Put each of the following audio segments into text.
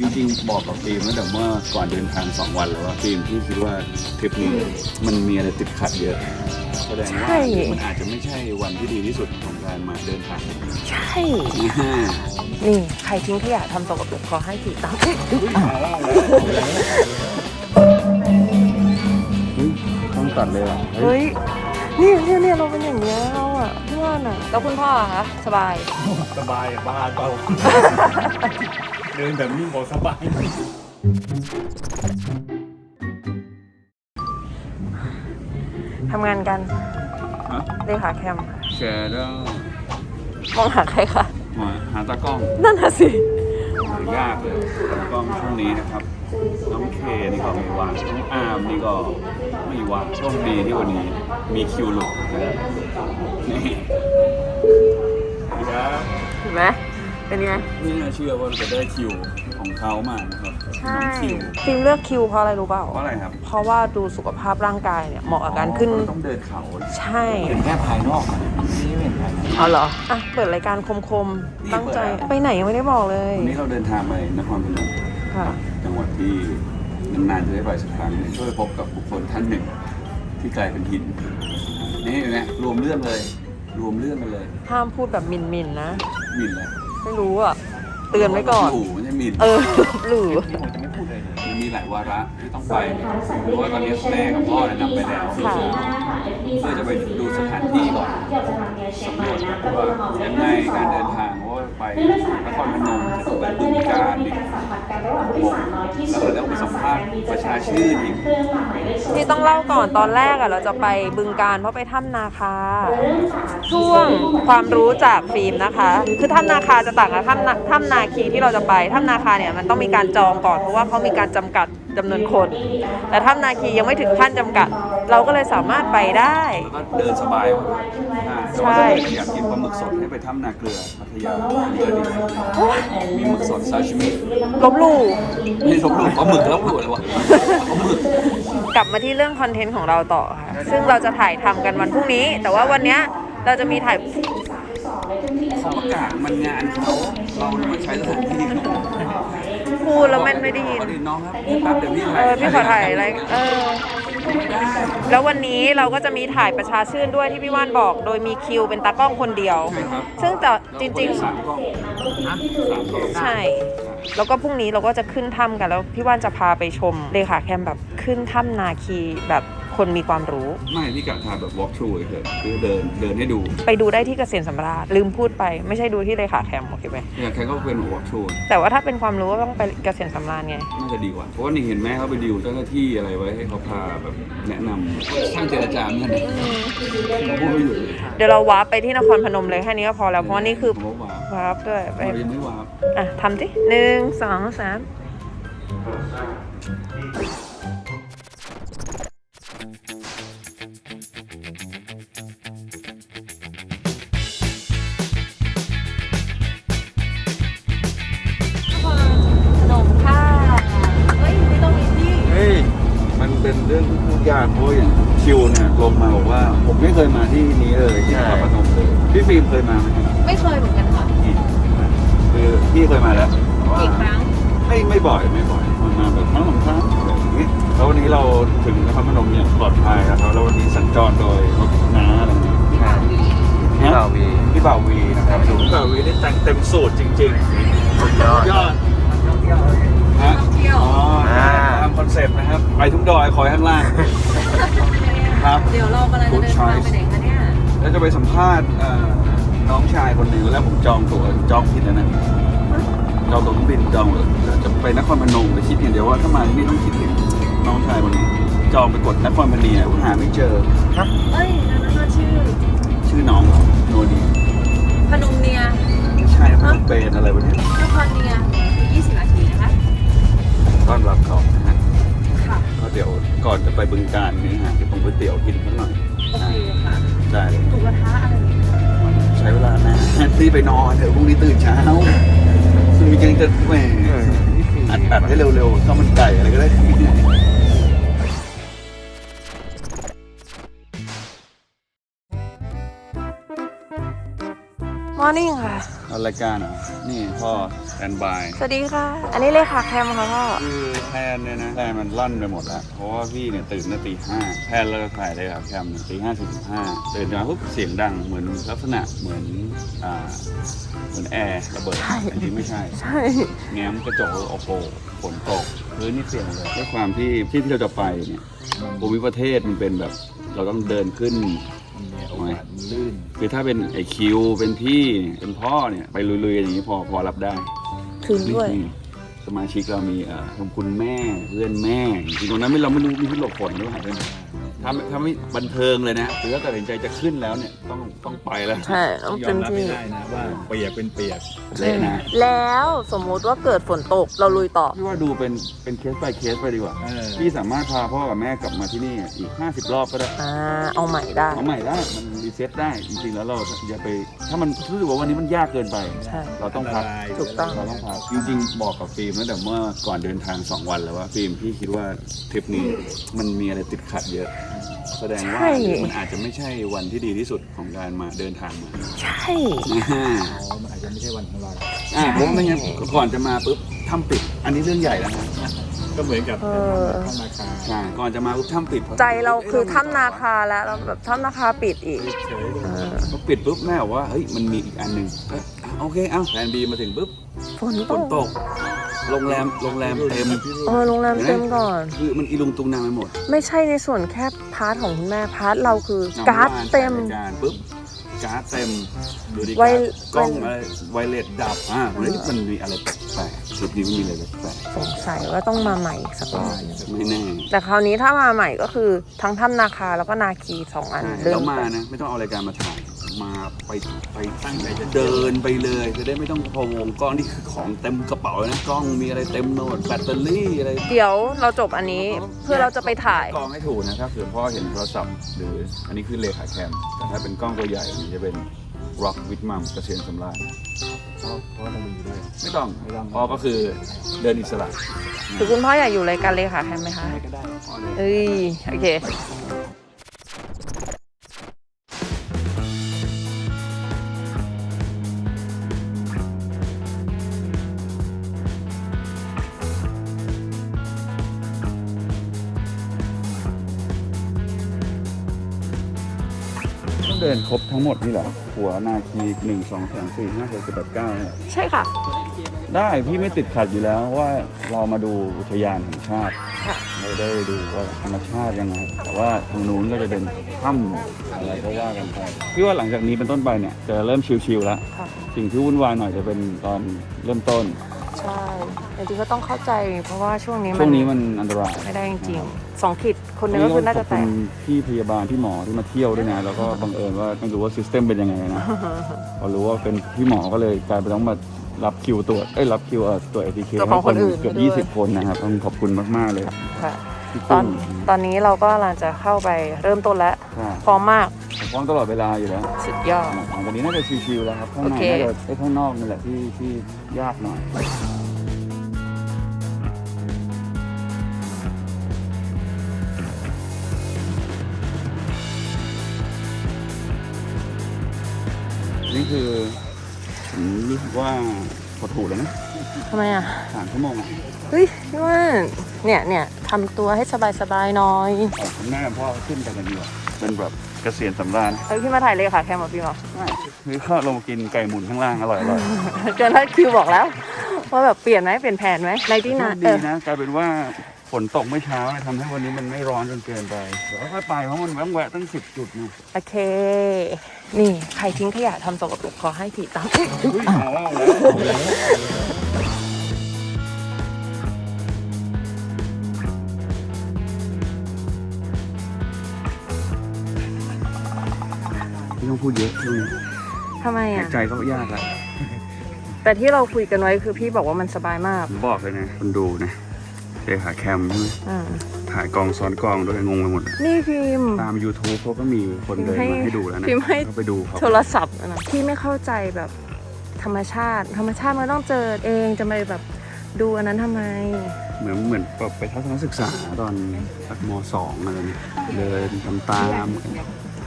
จริงๆบอกกับฟิล์มตั้งแต่เมื่อก่อนเดินทาง 2 วันแล้วว่าฟิล์มที่คิดว่าทริปนี้มันมีอะไรติดขัดเยอะแสดงว่าใช่ มันอาจจะไม่ใช่วันที่ดีที่สุดของการมาเดินทางใช่ อ่านี่ ใครทิ้งขยะทำตกกับขอให้สีตั้งเฮ้ยต้องตัดเลยเหรอเฮ้ยเฮ้ยเนี่ยเนี่ยเนี่ยเราเป็นอย่างเงี้ยเราอะเพื่อนอะ แล้วคุณพ่ออะคะ สบาย สบายอะบ้าเปล่า เดินแบบนี้บอกสบาย ทำงานกันฮะ เลขาแคม แชร์แล้วมองหาใครคะ หาหาตากล้องนั่นน่ะสิ หายากเลยตากล้องช่วงนี้นะครับ น้องเคนี่ก็ไม่ว่างน้องอาร์มนี่ก็ไม่ว่างโชคดีที่วันนี้มีคิวหลุดนะครับนี่ครับ เห็นไหม เป็นไง ไม่น่าเชื่อว่าจะได้คิวของเขามานะครับใช่น้องคิวฟิล์มเลือกคิวเพราะอะไรรู้เปล่า เพราะอะไรครับเพราะว่าดูสุขภาพร่างกายเนี่ยเหมาะกับการขึ้นเราต้องเดินเขาใช่ เห็นแค่ภายนอกอะนี่ไม่เห็นภายใน เอาเหรอ อะ เปิดรายการคมๆตั้งใจไปไหนยังไม่ได้บอกเลย วันนี้เราเดินทางไปนครพนม ค่ะ จังหวัดที่นานๆจะได้ไปสักครั้งหนึ่งช่วยพบกับบุคคลท่านหนึ่ง ที่กลายเป็นหิน นี่เห็นไหมรวมเรื่องเลย รวมเรื่องกันเลยห้ามพูดแบบหมิ่นๆนะ หมินแหละ ไม่รู้อะ เตือนไว้ก่อนถูกไม่ใช่หมินเออหรือที่ผมจะไม่พูดเลยเลยมันมีหลายวาระที่ต้องไปเพราะว่าตอนนี้แม่กับพ่อเนี่ยนำไปแล้วค่ะเพื่อจะไปดูสถานที่ก่อนสำรวจว่ายังไงการเดินทางเพราะว่า ไปนครพนมจะต้องไปบึงการอีกแล้วก็ต้องไปสัมภาษณ์ประชาชื่นอีกที่ต้องเล่าก่อนตอนแรกอะเราจะไปบึงการเพราะไปถ้ำนาคา ช่วงความรู้จากฟิล์มนะคะ คือถ้ำนาคาจะต่างกับถ้ำนาถ้ำนาคีที่เราจะไปถ้ำนาคาเนี่ยมันต้องมีการจองก่อนเพราะว่าเขามีการจำกัด จำนวนคน แต่ถ้ำนาคียังไม่ถึงขั้นจำกัด เราก็เลยสามารถไปได้ ก็เดินสบายกว่าอ่าใช่แต่ว่าถ้าอยากกินปลาหมึกสดให้ไปถ้ำนาเกลือพัทยาเรือดีมีหมึกสดซาชิมิลบหลู่นี่ลบหลู่ปลาหมึกลบหลู่เลยวะปลาหมึกกลับมาที่เรื่องคอนเทนต์ของเราต่อค่ะ ซึ่งเราจะถ่ายทำกันวันพรุ่งนี้ แต่ว่าวันเนี้ยเราจะมีถ่าย เขาประกาศมันงานเขาเรามาใช้สถานที่เขา พูดแล้วแม่นไม่ได้ยินพอดีน้องครับแป๊บเดี๋ยวพี่เอถ่ายอพี่ขอถ่ายอะไรเออไม่ได้แล้ววันนี้เราก็จะมีถ่ายประชาชื่นด้วยที่พี่ว่านบอก โดยมีคิวเป็นตากล้องคนเดียว ใช่ครับซึ่งแต่จริงสามกล้องสามกล้องๆใช่ แล้วก็พรุ่งนี้เราก็จะขึ้นถ้ำกันแล้วพี่ว่านจะพาไปชมเลขาแคมแบบขึ้นถ้ำนาคีแบบ คนมีความรู้ ไม่พี่กะถ่ายแบบ walk through เฉยๆคือเดินเดินให้ดูไปดูได้ที่เกษตรสำราญลืมพูดไปไม่ใช่ดูที่เลขาแคมโอเคไหมเนี่ยแค่ก็เป็น walk through แต่ว่าถ้าเป็นความรู้ก็ต้องไปเกษตรสำราญไง น่าจะดีกว่า เพราะว่านี่เห็นแม่เขาไปดิวเจ้าหน้าที่อะไรไว้ให้เขาพาแบบแนะนำช่างเจรจาเหมือนกันนะเขาพูดไม่หยุดเลยเดี๋ยวเราวาร์ปไปที่นครพนมเลยแค่นี้ก็พอแล้วเพราะว่านี่คือผมว่าวาร์ปด้วยไปเรายังไม่วาร์ป อะทำสิหนึ่งสองสามข อย่างคิวเนี่ยลงมาบอกว่า ผมไม่เคยมาที่นี้เลยที่นครพนมเลยพี่ฟิล์มเคยมาไหมครับไม่เคยเหมือนกันค่ะอีกคือพี่เคยมาแล้วแต่ว่ากี่ครั้งไม่ไม่บ่อยไม่บ่อยมันมาแบบครั้งสองครั้งอะไรอย่างนี้แล้ววันนี้เราถึงนครพนมอย่างปลอดภัยแล้วครับแล้ววันนี้สัญจรโดยรถน้าอะไรอย่างเงี้ยพี่บ่าววีพี่บ่าววีนะครับพี่บ่าววีนี่แต่งเต็มสูตรจริงๆสุดยอดยอดฮะเที่ยวอ๋อตาม คอนเซ็ปต์นะครับ ไปทุกดอยคอยข้างล่าง ครับ เดี๋ยวเรากำลังจะเดินทางไปไหนคะเนี่ย แล้วจะไปสัมภาษณ์เอ่อน้องชายคนหนึ่งแล้วผมจองตั๋วจองผิดแล้วนะจองตั๋วเครื่องบินจองเลยแล้วจะไปนครพนมไปคิดอย่างเดียวว่าถ้ามาที่นี่ต้องคิดถึงน้องชายคนนี้จองไปกดนครพนีนะหาไม่เจอเอ้ยนั่นน่ะชื่อชื่อน้องโนดีพนมเนียไม่ใช่พนมเปญอะไรวะเนี่ยนครเนีย20นาทีนะคะ ต้อนรับเขานะฮะค่ะก็ เดี๋ยวก่อนจะไปบึงการนี่ฮะที่ผมก๋วยเตี๋ยวกินสักหน่อยโอเคค่ะได้เลยถูกกระทะอะไรอย่างเงี้ยใช้เวลานานรีบไปนอนเถอะพรุ่งนี้ตื่นเช้าซึ่งมียังจะแหมอัดอัดให้เร็วๆข้าวมันไก่อะไรก็ได้มอร์นิ่งค่ะอเอา รายการเหรอนี่พ่อแอนบายสวัสดีค่ะ อันนี้เลขาแคมค่ะพ่อ คือแพนเนี่ยนะแพนมันลั่นไปหมดแล้วเพราะว่าพี่เนี่ยตื่นตั้งตีห้าแพนเราถ่ายเลยครับแคมตีห้าสี่สิบห้าตื่นมาปุ๊บเสียงดังเหมือนลักษณะเหมือนอ่าเหมือนแอร์ระเบิดอันนี้ไม่ใช่ ใช่ แง้มกระจกโอ้โหฝนตกพื้นนี่เสี่ยงเลยด้วยความที่ที่ที่เราจะไปเนี่ยภูมิประเทศมันเป็นแบบ เราต้องเดินขึ้น มันมีโอกาสลื่น คือถ้าเป็นไอคิวเป็นพี่เป็นพ่อเนี่ยไปลุยๆอย่างนี้พอพอรับได้ถึงด้วย นี่สมาชิกเรามีเอ่อคุณคุณแม่เพื่อนแม่จริงๆตรงนั้นไม่เราไม่รู้มีที่หลบฝนหรือเปล่าด้วย ถ้าไม่ถ้าไม่บันเทิงเลยนะคือถ้าตัดสินใจจะขึ้นแล้วเนี่ยต้องต้องไปแล้วใช่ต้องยอเต็มมรับที่ไม่ได้นะว่าเปียกเป็นเปียก เละนะแล้วสมมุติว่าเกิดฝนตกเราลุยต่อ พี่ว่าดูเป็นเป็นเคส by เคสไปดีกว่าเออ พี่สามารถพาพ่อกับแม่กลับมาที่นี่อีก 50 รอบก็ได้อ่า เอาใหม่ได้ เอาใหม่ได้มันรีเซ็ตได้จริงๆแล้วเราอย่าไป ถ้ามันรู้สึกว่าวันนี้มันยากเกินไป ใช่ เราต้องพักนตรายถูกต้อง เราต้องพักจริงๆ บอกกับฟิล์มตั้งแต่เมื่อก่อนเดินทาง 2 วันแล้วว่าฟิล์มพี่คิดว่าทริปนี้มันมีอะไรติดขัดเยอะ แสดงว่าใช่ มันอาจจะไม่ใช่วันที่ดีที่สุดของการมาเดินทางมาใช่ อ่าอ๋อมันอาจจะไม่ใช่วันของเราอ่าเพราะไม่งั้นก่อนจะมาปุ๊บทำปิด อันนี้เรื่องใหญ่แล้วนะก็เหมือนกับเออท่านนาคาใช่ก่อนจะมาปุ๊บทำปิดใจเราคือถ้ำนาคาแล้วเราแบบถ้ำนาคาปิดอีก เฉยๆเออพอปิดปุ๊บแม่บอกว่าเฮ้ยมันมีอีกอันหนึ่งก็อะโอเคเอ้าแผนบีมาถึงปุ๊บฝนฝตนกตก โรงแรมโรงแรมเต็มเออโรงแรมเต็มก่อน คือมันอีลุงตุงนางไปหมดไม่ใช่ในส่วนแค่พาร์ทของคุณแม่พาร์ทเราคือน้ำการ์ดว่นเต็มรายการปุ๊บการ์ดเต็มดูดิไว การ์ดกล้องไวอะไรไวเลสดับอ่าเฮ้ยมันมีอะไรแปลกๆชุดนี้มันมีอะไรแปลกสงสัยว่าต้องมาใหม่อีกสักรอบๆไม่แน่แต่คราวนี้ถ้ามาใหม่ก็คือทั้งถ้ำนาคาแล้วก็นาคีสองอันใช่เดิแล้วนมาไปนะ ไม่ต้องเอารายการมาถ่าย มาไปไปตั้งใจจะเดินไปเลยจะได้ไม่ต้องพะวงกล้องนี่คือของเต็มกระเป๋าเลยนะกล้องมีอะไรเต็มโน้ตแบตเตอรี่อะไรเดี๋ยวเราจบอันนี้เพื่อเราจะไปถ่าย กล้องให้ถูกนะครับเผื่อพ่อเห็นโทรศัพท์หรืออันนี้คือเลขาแคมแต่ถ้าเป็นกล้องตัวใหญ่มันจะเป็น Rock with Mom เกษตรสำราญเพราะเพราะเรามีอยู่ด้วยไม่ต้องไม่ต้องพ่อก็คือเดินอิสระคือคุณพ่ออยากอยู่รายการเลยค่ะแคมไหมคะให้ก็ได้พ่อเลยเอ้ยโอเค เดินครบทั้งหมดนี่เหรอหัวนาคีหนึ่งสองสามสี่ห้าหกเจ็ดแปดเก้าเนี่ยใช่ค่ะ ได้พี่ไม่ติดขัดอยู่แล้วว่าเรามาดูอุทยานแห่งชาติค่ะไม่ได้ดูว่าธรรมชาติยังไงแต่ว่าทางนู้นก็จะเป็นถ้ำอะไรก็ว่ากันไปพี่ว่าหลังจากนี้เป็นต้นไปเนี่ยจะเริ่มชิวๆแล้ว ค่ะ สิ่งที่วุ่นวายหน่อยจะเป็นตอนเริ่มต้น ใช่จริงๆก็ต้องเข้าใจ เพราะว่าช่วงนี้มัช่วงนี้มันอันตรายไม่ได้จริงๆสองขีดคนหนึงก็คือน่าจะขแตอบกคุณพี่พยาบาลพี่หมอที่มาเที่ยวด้วยนะแล้วก็บังเอิญว่าไม่รู้ว่าซิสเต็มเป็นยังไงนะพอรู้ว่าเป็นพี่หมอก็เลยกลายเป็นต้องมารับคิวตรวจเอ้ยรับคิวเออตรวจเอทีเคตรวจของคนอื่นเกือบไปด้วย 20 คนนะครับต้องขอบคุณมากๆเลย ค่ะ พี่ตอตุ้นมตอนนี้เราก็กำลังจะเข้าไปเริ่มต้นแล้วค่ะพร้อมมากผมฟ้องตลอดเวลาอยู่แล้วสุดยอด หลังจากนี้น่าจะชิวๆแล้วครับข้างในโอเค น่าจะไอ้ข้างนอกนี่แหละที่ที่ยากหน่อยนี่คือผมรู้สึกว่าหดหูแล้วนะทำไมอะสามชั่วโมงอะเฮ้ยพี่ว่านเนี่ยเนี่ยทำตัวให้สบายๆหน่อยออกคุณแม่กับพ่อขึ้นไปกันดีกว่าเป็นแบบเกษียณสำราญเอ้ยพี่มาถ่ายเลยค่ะแคมกับพี่มาไม่คือข้าวลงมากินไก่หมุนข้างล่างอร่อยอร่อยเกินแล้วคิวบอกแล้วว่าแบบเปลี่ยนไหมเปลี่ยนแผนไหมในที่นาเอดีอนะกลายเป็นว่าฝนตกเมื่อเช้าทำให้วันนี้มันไม่ร้อนจนเกินไปเดี๋ยวค่อยๆไปเพราะมันแวะแวะตั้งสิบจุดนะโอเค นี่ใครทิ้งขยะทำสกปรกขอให้ผีตามเอาแล้ว ต้องพูดเยอะช่วงนี้ทำไมหายอะ ใจก็ยากละแต่ที่เราคุยกันไว้คือพี่บอกว่ามันสบายมากผมบอกเลยนะคนดูนะเลขาแคมใช่ไหมอ่าถ่ายกองซ้อนกองด้วยงงไปหมดนี่พิมพ์ ตาม YouTube เขาก็มีคนเดินมาให้ดูแล้วนะพิมพ์ให้ ก็ไปดูเขาโทรศัพท์อะนะพี่ไม่เข้าใจแบบธรรมชาติ ธรรมชาติมันต้องเจอเองจะไปแบบดูอันนั้นทำไม เหมือนเหมือนแบบไปทัศนศึกษาตอนสักมสองอะไรเนี่ยเดินทำตามกั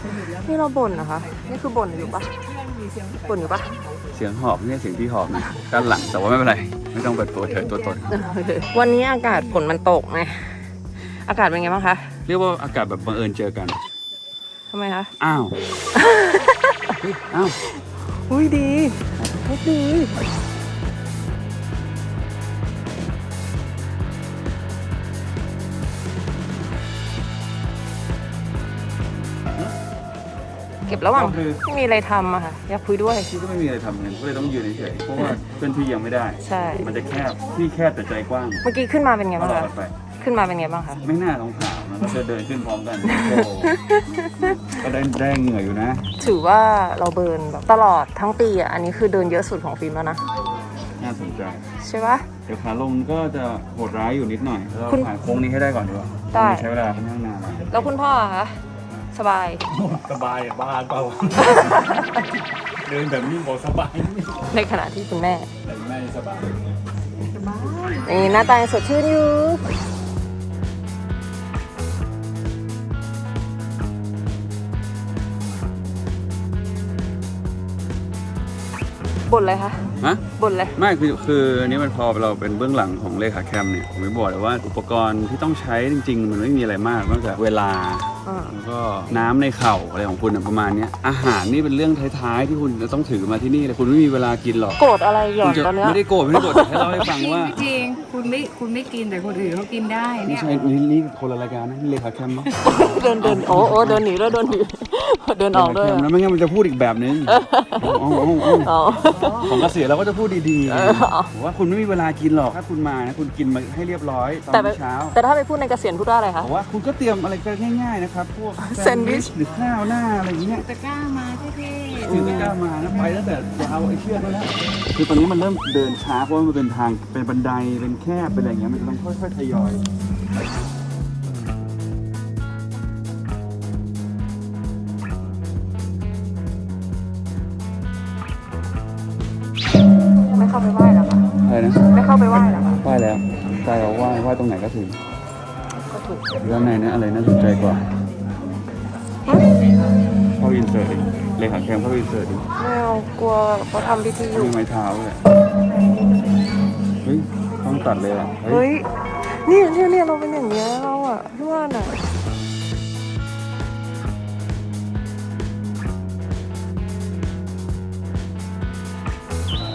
นนี่เราบ่นนะคะ นี่คือบ่นอยู่ปะปุ่นอยู่ปะเสียงหอบไม่ใช่เสียงที่หอบนะด้านหลังแต่ว่าไม่เป็นไร ไม่ต้องเปิดตัวเผยตัวตนวันนี้อากาศฝนมันตกไงอากาศเป็นไงบ้างคะ เรียกว่าอากาศแบบบังเอิญเจอกันทำไมคะ อ้าวเฮ้ยอ้าว อุ้ยดีดี เก็บระหว่างก็คือ ไม่มีอะไรทำอะค่ะ อยากคุยด้วย พี่ก็ไม่มีอะไรทำเงินก็เลยต้องยืนเฉยๆเพราะว่าเพื่อนพี่ยังไม่ได้ ใช่ มันจะแคบพี่แคบแต่ใจกว้างเมื่อกี้ขึ้นมาเป็นไงตบ้างลอคะดไป ขึ้นมาเป็นไงบ้างคะไม่น่าต้องถามนะเราจะเดินขึ้นพร้อมกันโอ้โหก็ได้ได้เหงื่ออยู่นะ ถือว่าเราเบิร์นแบบตลอดทั้งปีอะอันนี้คือเดินเยอะสุดของฟิล์มแล้วนะน่าสนใจ ใช่ปะ เดี๋ยวขาลงก็จะโหดร้ายอยู่นิดหน่อยเราคุณผ่านโค้งนี้ให้ได้ก่อนดีกว่าได้ ใช้เวลาค่อนข้างนานนะแล้วคุณพ่ออะคะ สบาย สบายอะบ้านเปล่า เดินแบบนี้บอกสบายในขณะที่คุณแม่แต่แม่สบายนี่หน้าตายังสดชื่นอยู่บ่นเลยคะฮะบ่นเลย ไม่คือคืออันนี้มันพอเราเป็นเบื้องหลังของเลขาแคมเนี่ยผมไม่บอกเลยว่าอุปกรณ์ที่ต้องใช้จริง ๆ มันไม่มีอะไรมากนอกจากเวลาอ่า แล้วก็น้ำในเข่าอะไรของคุณน่ะประมาณเนี้ยอาหารนี่เป็นเรื่องท้ายๆที่คุณจะต้องถือมาที่นี่เลยคุณไม่มีเวลากินหรอกโกรธอะไรหย่อคุนณจะตอนเนี้ยไม่ได้โกรธไม่ได้โกรธแต่ให้เล่าให้ฟังว่า จริงคุณไม่คุณไม่กินแต่คนอื่นเขากินได้ไม่เนี่ย ใช่นี่นี่คนละรายการนะนี่เลขาแคมมั้งเดินเดินโอ้โอ้เดินหนีด้วยเดินหนีเดินออกด้วยเลขาแคมแล้วไม่งั้นมันจะพูดอีกแบบนึงอ๋ออ๋ออ๋ออ๋อ ของเกษียณเราก็จะพูดดีๆเอออ๋อบอกว่าคุณไม่มีเวลากินหรอกถ้าคุณมานะคุณกินมาให้เรียบร้อยตอนแต่ไปเช้าแต่ถ้าไปพูดในเกษียณพูดว่าอะไรคะ บอกว่าคุณก็เตรียมอะไรกันง่ายๆนะครับพวกแซนด์วิช หรือข้าวหน้าอะไรอย่างเงี้ย ตะกร้ามาเท่ถือตะกร้ามานะไปตั้งแต่ยาวไอ้เชือกแล้วคือตอนนี้มันเริ่มเดินช้าเพราะว่ามันเป็นทางเป็นบันไดเป็นแคบเป็นอะไรอย่างเงี้ยมันจะต้องค่อยๆทยอย ไม่เข้าไปไหว้หรอคะอะไรนะไม่เข้าไปไหว้หรอคะไหว้แล้วใจเราไหว้ไหว้ตรงไหนก็ถึงก็ถูกด้านในนั้นอะไรน่าสนใจกว่าเข้าอินเสิร์ตดิเลขาแคมเข้าอินเสิร์ตดิไม่เอากลัวเขาทำพิธีอยู่มีไม้เท้าเลยเฮ้ยต้องตัดเลยอะเฮ้เฮ้ยยเนี่ยเนี่ยเนี่ยเราเป็นอย่างเงี้ยเราอะพี่ว่าน่ะ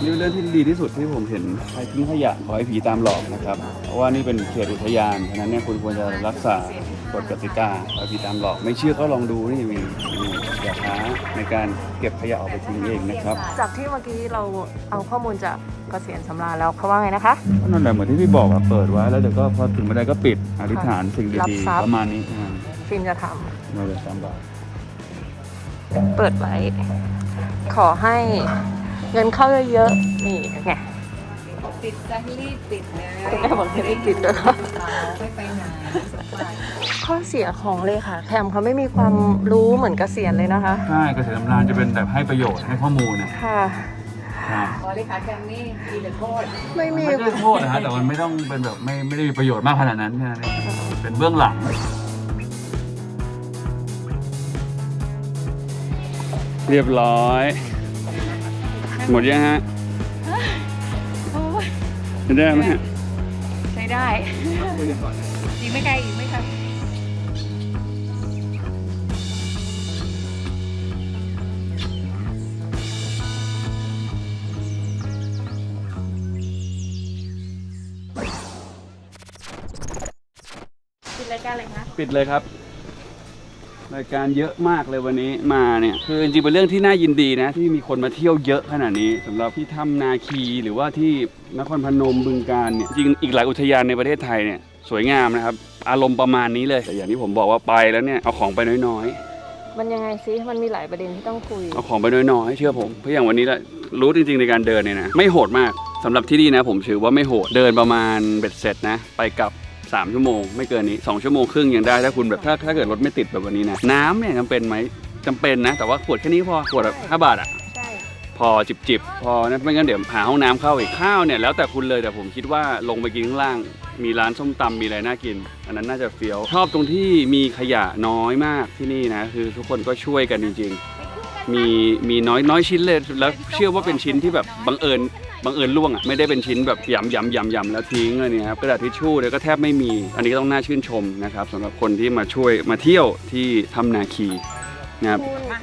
นี่เป็นเรื่องที่ดีที่สุดที่ผมเห็นใครทิ้งขยะขอให้ผีตามหลอกนะครับ เพราะว่านี่เป็นเขตอุทยานฉะนั้นเนี่ยคุณควรจะรักษา กฎกติกาขอให้ผีตามหลอก ไม่เชื่อก็ลองดูนี่มีมีอย่าช้าในการเก็บขยะออกไปทิ้งเองนะครับจากที่เมื่อกี้เราเอาข้อมูลจากเกษียณสำราญแล้วเขาว่าไงนะคะก็นั่นแหละเหมือนที่พี่บอกอะเปิดไว้แล้วเดี๋ยวก็พอถึงไม่ได้ก็ปิดอธิษฐานสิ่งรับดีทรัพย์ๆประมาณนี้อ่าฟิล์มจะทเราจะสามบาทำเปิดไว้ ขอให้เงินเข้าเยอะๆนี่ไง ๆปิดจะรีบปิดเลยคุณแม่บอกให้รีบปิดด้วยค่ะ ไม่ไปไหนข้อเสียของเลขาแคมเขาไม่มีความรู้เหมือนเกษียณเลยนะคะ ใช่เกษตรสำราญจะเป็นแบบให้ประโยชน์ให้ข้อมูลนะค่ะใช่ขอเลขาแกรมนี่มีแต่โทษไม่มี ไม่ได้โทษนะฮะแต่มันไม่ต้องเป็นแบบไม่ไม่ได้มีประโยชน์มากขนาดนั้นแค่นั้นเองเป็นเบื้องหลัง เรียบร้อย หมดยังฮะ จะได้ไหมฮะใช้ได้อีกไม่ไกลอีกไม่ไกลปิดรายการเลยคะปิดเลยครับ รายการเยอะมากเลยวันนี้มาเนี่ยคือจริงๆเป็นเรื่องที่น่ายินดีนะ ที่มีคนมาเที่ยวเยอะขนาดนี้สำหรับที่ถ้ำนาคีหรือว่าที่นครพนมบึงการเนี่ยจริงอีกหลายอุทยานในประเทศไทยเนี่ยสวยงามนะครับ อารมณ์ประมาณนี้เลยแต่อย่างที่ผมบอกว่าไปแล้วเนี่ยเอาของไปน้อยมันยังไงซิมันมีหลายประเด็นที่ต้องคุย ๆ เอาของไปน้อยๆเชื่อผมเพราะอย่างวันนี้แหละรู้จริง ๆในการเดินเนี่ยนะไม่โหดมากสำหรับที่นี่นะผมถือว่าไม่โหดเดินประมาณเบ็ดเสร็จนะไปกลับ 3 ชั่วโมงไม่เกินนี้ 2 ชั่วโมงครึ่งยังได้ถ้าคุณแบบถ้าถ้าเกิดรถไม่ติดแบบวันนี้นะ น้ำเนี่ยจำเป็นไหมจำเป็นนะ แต่ว่าขวดแค่นี้พอขวดแบบ5บาทอะใช่ พอจิบจิบๆพอนะไม่งั้นเดี๋ยวหาห้องน้ำเข้าอีกข้าวเนี่ยแล้วแต่คุณเลยแต่ผมคิดว่าลงไปกินข้างล่าง มีร้านส้มตำมีอะไรน่ากิน อันนั้นน่าจะเฟี้ยวชอบตรงที่มีขยะน้อยมากที่นี่นะคือทุกคนก็ช่วยกันจริงไปคู่กัน มีมีน้อยน้อยชิ้นเลยแล้วเชื่อว่าเป็นชิ้นที่แบบบังเอิญบังเอิญล่วงอะไม่ได้เป็นชิ้นแบบยำยำยำยำแล้วทิ้งอะไรเนี่ยครับกระดาษทิชชู่เนี่ยก็แทบไม่มี อันนี้ก็ต้องน่าชื่นชมนะครับสำหรับคนที่มาช่วยมาเที่ยวที่ถ้ำนาคีนะครับ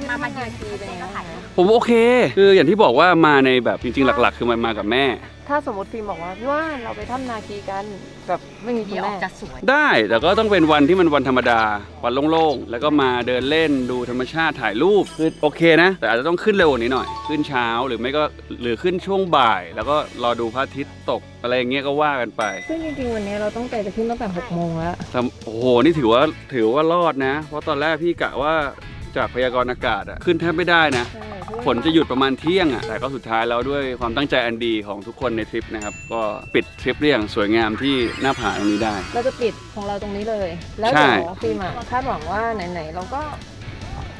มามายืนทีเป็นยังไงผมโอเค คืออย่างที่บอกว่ามาในแบบจริงๆ หลัก ๆ คือมันมากับแม่ ถ้าสมมติฟิล์มบอกว่าพี่ว่าเราไปถ้ำนาคีกันแบบไม่มีคุเดี๋ณยวอแม่อกจะสวยได้แต่ก็ต้องเป็นวันที่มันวันธรรมดา วันโล่งๆ แล้วก็มาเดินเล่นดูธรรมชาติถ่ายรูปคือโอเคนะ แต่อาจจะต้องขึ้นเร็วกว่านี้หน่อย ขึ้นเช้าหรือไม่ก็หรือขึ้นช่วงบ่าย แล้วก็รอดูพระอาทิตย์ตกอะไรอย่างเงี้ยก็ว่ากันไป ซึ่งจริงๆวันนี้เราต้องไปจะขึ้นตั้งแต่หกโมงแล้วทำโอ้โหนี่ถือว่าถือว่ารอดนะ เพราะตอนแรกพี่กะว่า จากพยากรณ์อากาศอะขึ้นแทบไม่ได้นะ ใช่เพราะว่าฝนจะหยุดประมาณเที่ยงอะแต่ก็สุดท้ายแล้วด้วยความตั้งใจอันดีของทุกคนในทริปนะครับ ก็ปิดทริปได้อย่างสวยงามที่หน้าผาตรงนี้ได้ เราจะปิดของเราตรงนี้เลย แล้วใช่ เดี๋ยวฟิล์มอะคาดหวังว่าไหนๆเราก็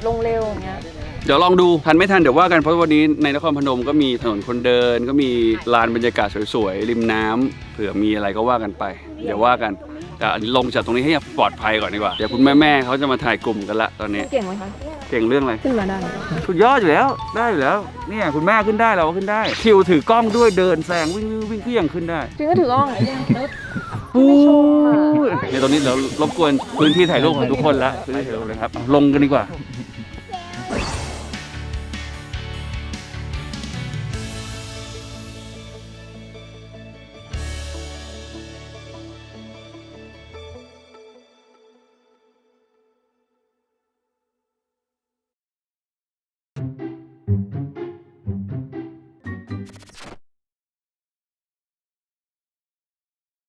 ลงเร็วอย่างเงี้ย เดี๋ยวลองดูทันไม่ทันเดี๋ยวว่ากันเพราะวันนี้ในนครพนมก็มีถนนคนเดิน ก็มีลานบรรยากาศสวยๆริมน้ำเผื่อมีอะไรก็ว่ากันไป เดี๋ยวว่ากัน แต่ลงจากตรงนี้ให้ปลอดภัยก่อนดีกว่า เดี๋ยวคุณแม่ๆเขาจะมาถ่ายกลุ่มกันละตอนนี้ เก่งไหมคะเก่งเรื่องอะไร ขึ้นมาได้สุดยอดอยู่แล้ว ได้อยู่แล้ว เนี่ยคุณแม่ขึ้นได้เราก็ขึ้นได้ คิวถือกล้องด้วยเดินแซงวิ่งวิ่งเพียงขึ้นได้จริงก็ถือกล้องปูในตอนนี้เรารบกวนพื้นที่ถ่ายรูปของทุกคนแล้วพื้นที่ถ่ายรูปเลยครับเอาลงกันดีกว่า